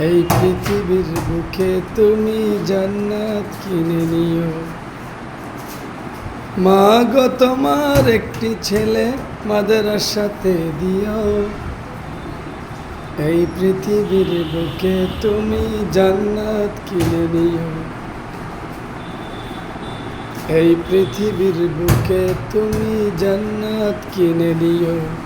এই পৃথিবীর বুকে তুমি জান্নাত কিনে নিও। মা গো তোমার একটি ছেলে মাদ্রাসাতে দিও। এই পৃথিবীর বুকে তুমি জান্নাত কিনে নিও। এই পৃথিবীর বুকে তুমি জান্নাত কিনে নিও।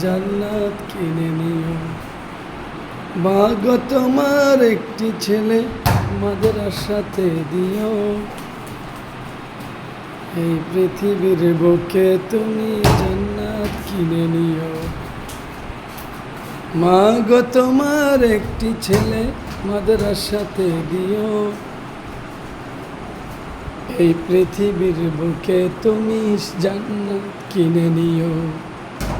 জান্নাত কিনে নিও। গো তোমার একটি ছেলে মাদ্রাসাতে দিও। এই পৃথিবীর বুকে তুমি জান্নাত কিনে নিও। মা গো তোমার একটি ছেলে মাদ্রাসাতে দিও। এই পৃথিবীর বুকে তুমি জান্নাত কিনে নিও।